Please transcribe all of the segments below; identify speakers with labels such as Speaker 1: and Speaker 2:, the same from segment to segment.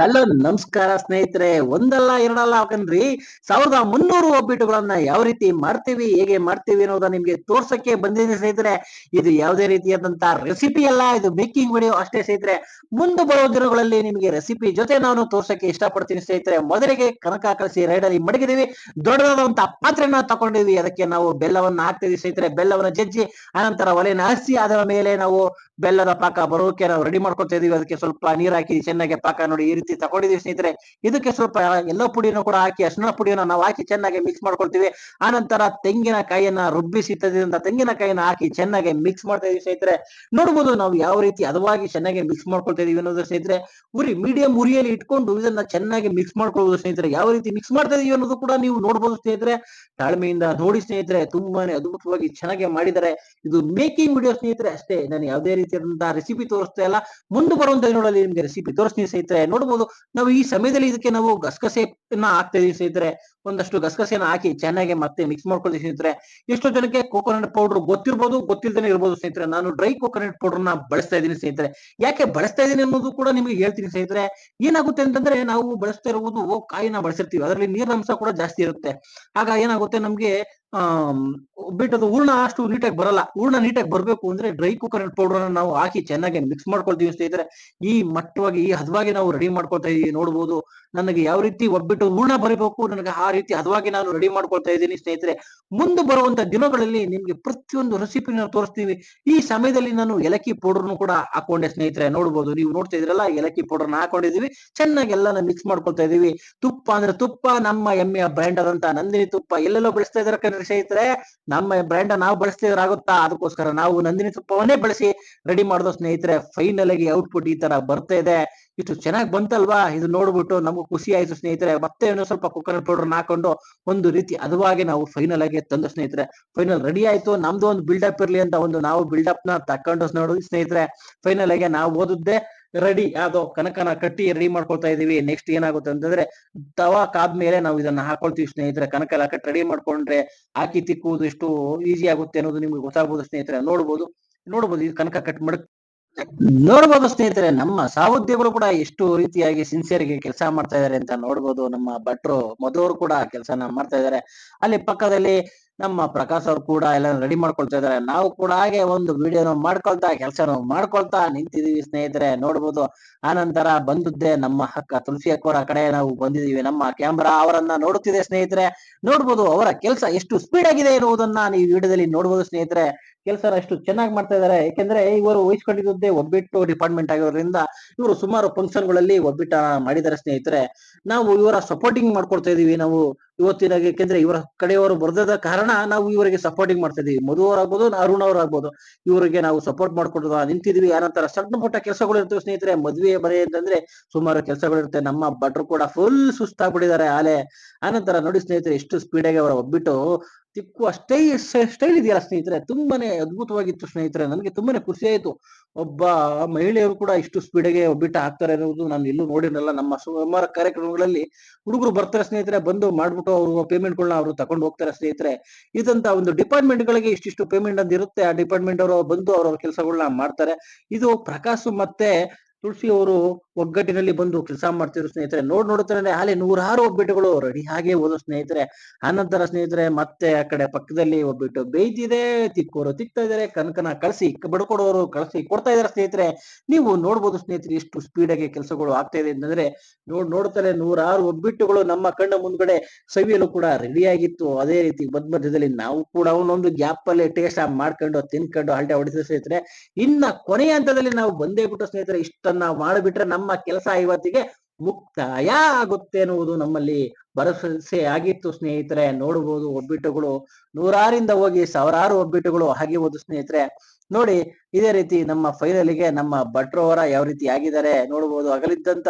Speaker 1: Hello, ನಮಸ್ಕಾರ ಸ್ನೇಹಿತರೆ. ಒಂದಲ್ಲ, ಎರಡಲ್ಲ ಹಾಕನ್ರಿ. ಸಾವಿರದ ಮುನ್ನೂರು ಒಬ್ಬಿಟ್ಟುಗಳನ್ನ ಯಾವ ರೀತಿ ಮಾಡ್ತೀವಿ, ಹೇಗೆ ಮಾಡ್ತೀವಿ ಅನ್ನೋದನ್ನ ನಿಮ್ಗೆ ತೋರ್ಸಕ್ಕೆ ಬಂದಿದ್ದೀನಿ ಸ್ನೇಹಿತರೆ. ಇದು ಯಾವುದೇ ರೀತಿಯಾದಂತ ರೆಸಿಪಿ ಅಲ್ಲ, ಇದು ಮೇಕಿಂಗ್ ವಿಡಿಯೋ ಅಷ್ಟೇ ಸ್ನೇಹಿತರೆ. ಮುಂದೆ ಬರೋ ದಿನಗಳಲ್ಲಿ ನಿಮಗೆ ರೆಸಿಪಿ ಜೊತೆ ನಾನು ತೋರ್ಸಕ್ಕೆ ಇಷ್ಟಪಡ್ತೀನಿ ಸ್ನೇಹಿತರೆ. ಮೊದಲಿಗೆ ಕನಕ ಕಳಿಸಿ ರೈಡಲ್ಲಿ ಮಡಗಿದೀವಿ ದೊಡ್ಡದಾದಂತ ಪಾತ್ರೆನ ತಗೊಂಡಿದ್ವಿ ಅದಕ್ಕೆ ನಾವು ಬೆಲ್ಲವನ್ನ ಹಾಕ್ತಿದ್ವಿ ಸ್ನೇಹಿತರೆ. ಬೆಲ್ಲವನ್ನ ಜಜ್ಜಿ, ಆನಂತರ ಒಲೆನ ಹಸಿ ಅದರ ಮೇಲೆ ನಾವು ಬೆಲ್ಲದ ಪಾಕ ಬರೋಕೆ ನಾವು ರೆಡಿ ಮಾಡ್ಕೊತಾ ಇದೀವಿ. ಅದಕ್ಕೆ ಸ್ವಲ್ಪ ನೀರ್ ಹಾಕಿ, ಚೆನ್ನಾಗಿ ಪಾಕ ನೋಡಿ ಈ ರೀತಿ ತಗೊಂಡಿದೀವಿ ಸ್ನೇಹಿತರೆ. ಇದಕ್ಕೆ ಸ್ವಲ್ಪ ಎಲ್ಲೋ ಪುಡಿಯನ್ನು ಕೂಡ ಹಾಕಿ ಅರ್ಶಿನ ಪುಡಿಯನ್ನು ನಾವು ಹಾಕಿ ಚೆನ್ನಾಗಿ ಮಿಕ್ಸ್ ಮಾಡ್ಕೊಳ್ತೀವಿ. ಆನಂತರ ತೆಂಗಿನಕಾಯಿಯನ್ನ ರುಬ್ಬಿಸಿ ತೆಂಗಿನಕಾಯಿನ ಹಾಕಿ ಚೆನ್ನಾಗಿ ಮಿಕ್ಸ್ ಮಾಡ್ತಾ ಇದೀವಿ ಸ್ನೇಹಿತರೆ. ನೋಡ್ಬೋದು ನಾವು ಯಾವ ರೀತಿ ಹದವಾಗಿ ಚೆನ್ನಾಗಿ ಮಿಕ್ಸ್ ಮಾಡ್ಕೊಳ್ತಾ ಇದೀವಿ ಅನ್ನೋದು ಸ್ನೇಹಿತರೆ. ಉರಿ ಮೀಡಿಯಂ ಉರಿಯಲ್ಲಿ ಇಟ್ಕೊಂಡು ಇದನ್ನ ಚೆನ್ನಾಗಿ ಮಿಕ್ಸ್ ಮಾಡ್ಕೊಳ್ಬೋದು ಸ್ನೇಹಿತರೆ. ಯಾವ ರೀತಿ ಮಿಕ್ಸ್ ಮಾಡ್ತಾ ಇದೀವಿ ಅನ್ನೋದು ಕೂಡ ನೀವು ನೋಡ್ಬೋದು ಸ್ನೇಹಿತರೆ. ತಾಳ್ಮೆಯಿಂದ ನೋಡಿ ಸ್ನೇಹಿತರೆ, ತುಂಬಾನೇ ಅದ್ಭುತವಾಗಿ ಚೆನ್ನಾಗಿ ಮಾಡಿದ್ದಾರೆ. ಇದು ಮೇಕಿಂಗ್ ವಿಡಿಯೋ ಸ್ನೇಹಿತರೆ. ಅಷ್ಟೇ, ನಾನು ಯಾವುದೇ ರೀತಿಯಾದಂತಹ ರೆಸಿಪಿ ತೋರಿಸ್ತಾ ಇಲ್ಲ. ಮುಂದೆ ಬರುವಂತ ನೋಡಲಿ ನಿಮ್ಗೆ ರೆಸಿಪಿ ತೋರಿಸ್ತೀನಿ ಸ್ನೇಹಿತರೆ. ನೋಡ್ಬೋದು ನಾವು ಈ ಸಮಯದಲ್ಲಿ ಇದಕ್ಕೆ ನಾವು ಗಸಗಸೆನ ಹಾಕ್ತಾ ಇದೀವಿ ಸ್ನೇಹಿತರೆ. ಒಂದಷ್ಟು ಗಸಗಸೆಯನ್ನು ಹಾಕಿ ಚೆನ್ನಾಗಿ ಮತ್ತೆ ಮಿಕ್ಸ್ ಮಾಡ್ಕೊಳ್ತೀವಿ ಸ್ನೇಹಿತರೆ. ಎಷ್ಟೋ ಜನಕ್ಕೆ ಕೋಕೋನಟ್ ಪೌಡರ್ ಗೊತ್ತಿರ್ಬೋದು ಗೊತ್ತಿಲ್ಲದೇ ಇರ್ಬೋದು ಸ್ನೇಹಿತರೆ. ನಾನು ಡ್ರೈ ಕೋಕೋನಟ್ ಪೌಡರ್ನ ಬಳಸ್ತಾ ಇದ್ದೀನಿ ಸ್ನೇಹಿತರೆ. ಯಾಕೆ ಬಳಸ್ತಾ ಇದ್ದೀನಿ ಅನ್ನೋದು ಕೂಡ ನಿಮ್ಗೆ ಹೇಳ್ತೀನಿ ಸ್ನೇಹಿತರೆ. ಏನಾಗುತ್ತೆ ಅಂತಂದ್ರೆ ನಾವು ಬಳಸ್ತಾ ಇರುವುದು ಕಾಯಿನ ಬಳಸಿರ್ತೀವಿ. ಅದರಲ್ಲಿ ನೀರಿನ ಅಂಶ ಕೂಡ ಜಾಸ್ತಿ ಇರುತ್ತೆ. ಆಗ ಏನಾಗುತ್ತೆ ನಮ್ಗೆ ಆ ಬಿಟ್ಟದು ಹೂರ್ಣ ಅಷ್ಟು ನೀಟಾಗಿ ಬರಲ್ಲ. ಹೂರ್ಣ ನೀಟಾಗಿ ಬರಬೇಕು ಅಂದ್ರೆ ಡ್ರೈ ಕೋಕೋನಟ್ ಪೌಡರ್ ನಾವು ಹಾಕಿ ಚೆನ್ನಾಗಿ ಮಿಕ್ಸ್ ಮಾಡ್ಕೊಳ್ತೀವಿ ಸ್ನೇಹಿತರೆ. ಈ ಮಟ್ಟವಾಗಿ, ಈ ಹದವಾಗಿ ನಾವು ರೆಡಿ ಮಾಡ್ಕೊಳ್ತಾ ಇದೀವಿ ನೋಡ್ಬೋದು. ನನಗೆ ಯಾವ ರೀತಿ ಒಬ್ಬಿಟ್ಟು ಹೂರ್ಣ ಬರಬೇಕು, ನನಗೆ ಆ ರೀತಿ ಹದವಾಗಿ ನಾನು ರೆಡಿ ಮಾಡ್ಕೊಳ್ತಾ ಇದ್ದೀನಿ ಸ್ನೇಹಿತರೆ. ಮುಂದೆ ಬರುವಂತ ದಿನಗಳಲ್ಲಿ ನಿಮ್ಗೆ ಪ್ರತಿಯೊಂದು ರೆಸಿಪಿನ ತೋರಿಸ್ತೀವಿ. ಈ ಸಮಯದಲ್ಲಿ ನಾನು ಏಲಕ್ಕಿ ಪೌಡರ್ನು ಕೂಡ ಹಾಕೊಂಡೆ ಸ್ನೇಹಿತರೆ. ನೋಡ್ಬೋದು, ನೀವು ನೋಡ್ತಾ ಇದ್ರಲ್ಲ ಏಲಕ್ಕಿ ಪೌಡರ್ನ ಹಾಕೊಂಡಿದೀವಿ ಚೆನ್ನಾಗಿ ಎಲ್ಲಾನ ಮಿಕ್ಸ್ ಮಾಡ್ಕೊಳ್ತಾ ಇದೀವಿ ತುಪ್ಪ ಅಂದ್ರೆ ತುಪ್ಪ ನಮ್ಮ ಎಮ್ಮೆಯ ಬ್ರ್ಯಾಂಡ್ ಆದಂತ ನಂದಿನಿ ತುಪ್ಪ ಎಲ್ಲೆಲ್ಲೋ ಬಳಸ್ತಾ ಇದಾರೆ ಕಣ್ರಿ ಸ್ನೇಹಿತರೆ? ನಮ್ಮ ಬ್ರ್ಯಾಂಡ್ ನಾವು ಬಳಸ್ತಾ ಆಗುತ್ತಾ? ಅದಕ್ಕೋಸ್ಕರ ನಾವು ನಂದಿನಿ ತುಪ್ಪವನ್ನೇ ಬಳಸಿ ರೆಡಿ ಮಾಡಿದ ಸ್ನೇಹಿತರೆ ಫೈನಲ್ ಆಗಿ ಔಟ್ಪುಟ್ ಈ ತರ ಬರ್ತಾ ಇದೆ. ಇಷ್ಟು ಚೆನ್ನಾಗಿ ಬಂತಲ್ವಾ? ಇದು ನೋಡ್ಬಿಟ್ಟು ನಮಗೂ ಖುಷಿ ಆಯ್ತು ಸ್ನೇಹಿತರೆ. ಮತ್ತೆ ಏನೋ ಸ್ವಲ್ಪ ಕೊಕೊನಟ್ ಪೌಡರ್ ಹಾಕೊಂಡು ಒಂದು ರೀತಿ ಅದುವಾಗಿ ನಾವು ಫೈನಲ್ ಆಗಿ ತಂದು ಸ್ನೇಹಿತರೆ. ಫೈನಲ್ ರೆಡಿ ಆಯ್ತು. ನಮ್ದು ಒಂದು ಬಿಲ್ಡಪ್ ಇರ್ಲಿ ಅಂತ ಒಂದು ನಾವು ಬಿಲ್ಡಪ್ನ ತಕೊಂಡು ನೋಡಿ ಸ್ನೇಹಿತರೆ. ಫೈನಲ್ ಆಗಿ ನಾವು ಓದಿದ್ದೆ ರೆಡಿ ಅದು ಕನಕನ ಕಟ್ಟಿ ರೆಡಿ ಮಾಡ್ಕೊಳ್ತಾ ಇದೀವಿ. ನೆಕ್ಸ್ಟ್ ಏನಾಗುತ್ತೆ ಅಂತಂದ್ರೆ ತವಾ ಕಾದ್ಮೇಲೆ ನಾವು ಇದನ್ನ ಹಾಕೊಳ್ತೀವಿ ಸ್ನೇಹಿತರೆ. ಕನಕ ಎಲ್ಲ ರೆಡಿ ಮಾಡ್ಕೊಂಡ್ರೆ ಹಾಕಿ ತಿಕ್ಕುವುದು ಎಷ್ಟು ಈಸಿ ಆಗುತ್ತೆ ಅನ್ನೋದು ನಿಮ್ಗೆ ಗೊತ್ತಾಗ್ಬೋದು ಸ್ನೇಹಿತರೆ. ನೋಡ್ಬೋದು. ನೋಡ್ಬೋದು ಇದು ಕನಕ ಕಟ್ ಮಾಡಕ್ ನೋಡ್ಬೋದು ಸ್ನೇಹಿತರೆ, ನಮ್ಮ ಸಹೋದ್ಯೋಗಿಗಳು ಕೂಡ ಎಷ್ಟು ರೀತಿಯಾಗಿ ಸಿನ್ಸಿಯರ್ಗೆ ಕೆಲಸ ಮಾಡ್ತಾ ಇದಾರೆ ಅಂತ ನೋಡ್ಬೋದು. ನಮ್ಮ ಭಟ್ರು ಮಧುವರು ಕೂಡ ಕೆಲಸನ ಮಾಡ್ತಾ ಇದಾರೆ. ಅಲ್ಲಿ ಪಕ್ಕದಲ್ಲಿ ನಮ್ಮ ಪ್ರಕಾಶ್ ಅವ್ರು ಕೂಡ ಎಲ್ಲ ರೆಡಿ ಮಾಡ್ಕೊಳ್ತಾ ಇದಾರೆ. ನಾವು ಕೂಡ ಹಾಗೆ ಒಂದು ವಿಡಿಯೋನ ಮಾಡ್ಕೊಳ್ತಾ, ಕೆಲಸನ ಮಾಡ್ಕೊಳ್ತಾ ನಿಂತಿದೀವಿ ಸ್ನೇಹಿತರೆ. ನೋಡ್ಬೋದು, ಆನಂತರ ಬಂದದ್ದೇ ನಮ್ಮ ಹಕ್ಕ ತುಳಸಿ ಅಕ್ಕವರ ಕಡೆ ನಾವು ಬಂದಿದೀವಿ. ನಮ್ಮ ಕ್ಯಾಮ್ರಾ ಅವರನ್ನ ನೋಡುತ್ತಿದೆ ಸ್ನೇಹಿತರೆ. ನೋಡ್ಬೋದು ಅವರ ಕೆಲಸ ಎಷ್ಟು ಸ್ಪೀಡ್ ಆಗಿದೆ ಇರುವುದನ್ನ ನೀವು ವಿಡಿಯೋದಲ್ಲಿ ನೋಡ್ಬೋದು ಸ್ನೇಹಿತರೆ. ಕೆಲಸ ಅಷ್ಟು ಚೆನ್ನಾಗಿ ಮಾಡ್ತಾ ಇದ್ದಾರೆ ಯಾಕೆಂದ್ರೆ ಇವರು ವಹಿಸ್ಕೊಂಡಿದ್ದೇ ಒಬ್ಬಿಟ್ಟು ಡಿಪಾರ್ಟ್ಮೆಂಟ್ ಆಗಿರೋದ್ರಿಂದ ಇವರು ಸುಮಾರು ಫಂಕ್ಷನ್ಗಳಲ್ಲಿ ಒಬ್ಬಿಟ್ಟ ಮಾಡಿದ್ದಾರೆ ಸ್ನೇಹಿತರೆ. ನಾವು ಇವರ ಸಪೋರ್ಟಿಂಗ್ ಮಾಡ್ಕೊಳ್ತಾ ಇದೀವಿ. ನಾವು ಇವತ್ತಿನ ಯಾಕೆಂದ್ರೆ ಇವರ ಕಡೆಯವರು ಬರ್ದದ ಕಾರಣ ನಾವು ಇವರಿಗೆ ಸಪೋರ್ಟಿಂಗ್ ಮಾಡ್ತಾ ಇದೀವಿ. ಮಧು ಅವರಾಗ್ಬೋದು, ಅರುಣ್ ಅವರಾಗ್ಬೋದು. ಇವರಿಗೆ ನಾವು ಸಪೋರ್ಟ್ ಮಾಡ್ಕೊಡ್ತಾ ನಿಂತಿದ್ವಿ. ಆನಂತರ ಸಣ್ಣ ಪುಟ್ಟ ಕೆಲಸಗಳು ಇರ್ತವೆ ಸ್ನೇಹಿತರೆ ಮದ್ವೆ ಬರೆ ಅಂತಂದ್ರೆ ಸುಮಾರು ಕೆಲಸಗಳಿರುತ್ತೆ. ನಮ್ಮ ಭಟ್ರು ಕೂಡ ಫುಲ್ ಸುಸ್ತಾಗ್ಬಿಟ್ಟಿದ್ದಾರೆ ಆಲೆ ಆನಂತರ ನೋಡಿ ಸ್ನೇಹಿತರೆ, ಎಷ್ಟು ಸ್ಪೀಡ್ ಆಗಿ ಅವರ ಒಬ್ಬಿಟ್ಟು ತಿಕ್ಕು ಅಷ್ಟೇ ಸ್ಟೈಲ್ ಇದೆಯಲ್ಲ ಸ್ನೇಹಿತರೆ. ತುಂಬಾನೇ ಅದ್ಭುತವಾಗಿತ್ತು ಸ್ನೇಹಿತರೆ. ನನಗೆ ತುಂಬಾನೇ ಖುಷಿ ಆಯ್ತು. ಒಬ್ಬ ಮಹಿಳೆಯರು ಕೂಡ ಇಷ್ಟು ಸ್ಪೀಡಾಗೆ ಒಬ್ಬಿಟ್ಟು ಹಾಕ್ತಾರೆ ಅನ್ನೋದು ನಾನು ಇಲ್ಲೂ ನೋಡಿರಲ್ಲ ನಮ್ಮ ಸುಮಾರು ಕಾರ್ಯಕ್ರಮಗಳಲ್ಲಿ ಹುಡುಗರು ಬರ್ತಾರೆ ಸ್ನೇಹಿತರೆ, ಬಂದು ಮಾಡ್ಬಿಟ್ಟು ಅವರು ಪೇಮೆಂಟ್ಗಳನ್ನ ಅವರು ತಗೊಂಡು ಹೋಗ್ತಾರೆ ಸ್ನೇಹಿತರೆ. ಇದಂತ ಒಂದು ಡಿಪಾರ್ಟ್ಮೆಂಟ್ ಗಳಿಗೆ ಇಷ್ಟಿಷ್ಟು ಪೇಮೆಂಟ್ ಅಂತ ಇರುತ್ತೆ. ಆ ಡಿಪಾರ್ಟ್ಮೆಂಟ್ ಅವರು ಬಂದು ಅವರ ಕೆಲಸಗಳನ್ನ ಮಾಡ್ತಾರೆ. ಇದು ಪ್ರಕಾಶ್ ಮತ್ತೆ ತುಳಸಿ ಅವರು ಒಗ್ಗಟ್ಟಿನಲ್ಲಿ ಬಂದು ಕೆಲಸ ಮಾಡ್ತಿದ್ರು ಸ್ನೇಹಿತರೆ. ನೋಡ್ ನೋಡುತ್ತಾರೆ ಹಾಲೆ ನೂರಾರು ಒಬ್ಬಿಟ್ಟುಗಳು ರೆಡಿ ಹಾಗೆ ಹೋದ ಸ್ನೇಹಿತರೆ. ಆನಂತರ ಸ್ನೇಹಿತರೆ, ಮತ್ತೆ ಆ ಕಡೆ ಪಕ್ಕದಲ್ಲಿ ಒಬ್ಬಿಟ್ಟು ಬೇಯ್ತಿದೆ, ತಿಕ್ಕೋರು ತಿಕ್ತಾ ಇದಾರೆ ಕನಕನ ಕಳಿಸಿ, ಬಡ್ಕೊಡೋರು ಕಳಿಸಿ ಕೊಡ್ತಾ ಇದಾರೆ ಸ್ನೇಹಿತರೆ. ನೀವು ನೋಡ್ಬೋದು ಸ್ನೇಹಿತರೆ ಇಷ್ಟು ಸ್ಪೀಡ್ ಆಗಿ ಕೆಲಸಗಳು ಆಗ್ತಾ ಇದೆ ಅಂತಂದ್ರೆ, ನೋಡ್ ನೋಡ್ತಾರೆ ನೂರಾರು ಒಬ್ಬಿಟ್ಟುಗಳು ನಮ್ಮ ಕಣ್ಣ ಮುಂದ್ಗಡೆ ಸವಿಯಲು ಕೂಡ ರೆಡಿ ಆಗಿತ್ತು. ಅದೇ ರೀತಿ ಮಧ್ಯ ಮಧ್ಯದಲ್ಲಿ ನಾವು ಕೂಡ ಅವನೊಂದು ಗ್ಯಾಪ್ ಅಲ್ಲಿ ಟೇಸ್ಟ್ ಮಾಡ್ಕೊಂಡು, ತಿನ್ಕೊಂಡು ಹಲ್ಟೆ ಹೊಡಿಸಿದ ಸ್ನೇಹಿತರೆ. ಇನ್ನ ಕೊನೆಯ ಹಂತದಲ್ಲಿ ನಾವು ಬಂದೇ ಬಿಟ್ಟು ಸ್ನೇಹಿತರೆ ಇಷ್ಟನ್ನ ಮಾಡಿಬಿಟ್ರೆ ನಮ್ಮ ಕೆಲಸ ಇವತ್ತಿಗೆ ಮುಕ್ತಾಯ ಆಗುತ್ತೆ ಎನ್ನುವುದು ನಮ್ಮಲ್ಲಿ ಭರವಸೆ ಆಗಿತ್ತು ಸ್ನೇಹಿತರೆ. ನೋಡಬಹುದು ಒಬ್ಬಿಟ್ಟುಗಳು ನೂರಾರಿಂದ ಹೋಗಿ ಸಾವಿರಾರು ಒಬ್ಬಿಟ್ಟುಗಳು ಹಾಗೆ ಹೋದು ಸ್ನೇಹಿತರೆ. ನೋಡಿ, ಇದೇ ರೀತಿ ನಮ್ಮ ಫೈನಲಿಗೆ ನಮ್ಮ ಭಟ್ರವರ ಯಾವ ರೀತಿ ಆಗಿದ್ದಾರೆ ನೋಡಬಹುದು. ಅಗಲಿದ್ದಂತ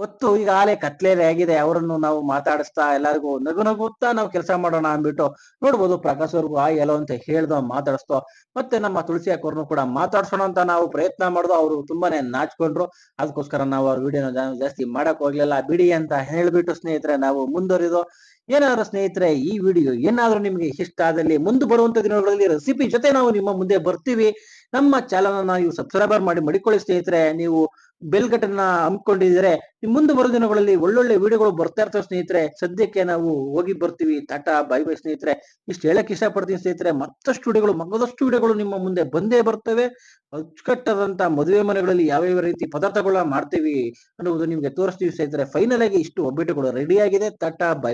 Speaker 1: ಹೊತ್ತು ಆಲೆ ಕತ್ಲೇಲೆ ಆಗಿದೆ ಅವರನ್ನು ನಾವು ಮಾತಾಡಿಸ್ತಾ ಎಲ್ಲರಿಗೂ ನಗು ನಗುತ್ತಾ ನಾವು ಕೆಲಸ ಮಾಡೋಣ ಅಂದ್ಬಿಟ್ಟು ನೋಡ್ಬೋದು ಪ್ರಕಾಶ್ ಅವ್ರಿಗೂ ಆ ಎಲ್ಲೋ ಅಂತ ಹೇಳ್ದೋ ಮಾತಾಡಿಸ್ತೋ, ಮತ್ತೆ ನಮ್ಮ ತುಳಸಿ ಅಕ್ಕವ್ರನ್ನು ಕೂಡ ಮಾತಾಡ್ಸೋಣ ಅಂತ ನಾವು ಪ್ರಯತ್ನ ಮಾಡ್ದೋ ಅವರು ತುಂಬಾನೇ ನಾಚ್ಕೊಂಡ್ರು. ಅದಕ್ಕೋಸ್ಕರ ನಾವು ಅವ್ರ ವಿಡಿಯೋನ ಜಾಸ್ತಿ ಮಾಡಕ್ ಹೋಗ್ಲಿಲ್ಲ, ಬಿಡಿ ಅಂತ ಹೇಳ್ಬಿಟ್ಟು ಸ್ನೇಹಿತರೆ ನಾವು ಮುಂದುವರಿದು, ಏನಾದ್ರು ಸ್ನೇಹಿತರೆ ಈ ವಿಡಿಯೋ ಏನಾದ್ರೂ ನಿಮ್ಗೆ ಇಷ್ಟ ಆದಲ್ಲಿ ಮುಂದೆ ಬರುವಂತ ದಿನಗಳಲ್ಲಿ ರೆಸಿಪಿ ಜೊತೆ ನಾವು ನಿಮ್ಮ ಮುಂದೆ ಬರ್ತೀವಿ. ನಮ್ಮ ಚಾನಲ್ ನೀವು ಸಬ್ಸ್ಕ್ರೈಬರ್ ಮಾಡಿ, ಮಡಿಕೊಳ್ಳಿ ಸ್ನೇಹಿತರೆ, ನೀವು ಬೆಲ್ ಘಟನ ಹಮ್ಮಿಕೊಂಡಿದ್ರೆ ಮುಂದೆ ಬರೋ ದಿನಗಳಲ್ಲಿ ಒಳ್ಳೊಳ್ಳೆ ವಿಡಿಯೋಗಳು ಬರ್ತಾ ಇರ್ತವೆ ಸ್ನೇಹಿತರೆ. ಸದ್ಯಕ್ಕೆ ನಾವು ಹೋಗಿ ಬರ್ತೀವಿ. ಟಾಟಾ ಬೈ ಬೈ ಸ್ನೇಹಿತರೆ. ಇಷ್ಟು ಹೇಳಕ್ ಇಷ್ಟಪಡ್ತೀನಿ ಸ್ನೇಹಿತರೆ. ಮತ್ತಷ್ಟು ವಿಡಿಯೋಗಳು ಮಗದಷ್ಟು ವಿಡಿಯೋಗಳು ನಿಮ್ಮ ಮುಂದೆ ಬಂದೇ ಬರ್ತವೆ. ಅಚ್ಚುಕಟ್ಟಾದಂತ ಮದುವೆ ಮನೆಗಳಲ್ಲಿ ಯಾವ್ಯಾವ ರೀತಿ ಪದಾರ್ಥಗಳನ್ನ ಮಾಡ್ತೀವಿ ಅನ್ನೋದು ನಿಮ್ಗೆ ತೋರಿಸ್ತೀವಿ ಸ್ನೇಹಿತರೆ. ಫೈನಲ್ ಆಗಿ ಇಷ್ಟು ಒಬ್ಬಿಟ್ಟುಗಳು ರೆಡಿ ಆಗಿದೆ. Tata bye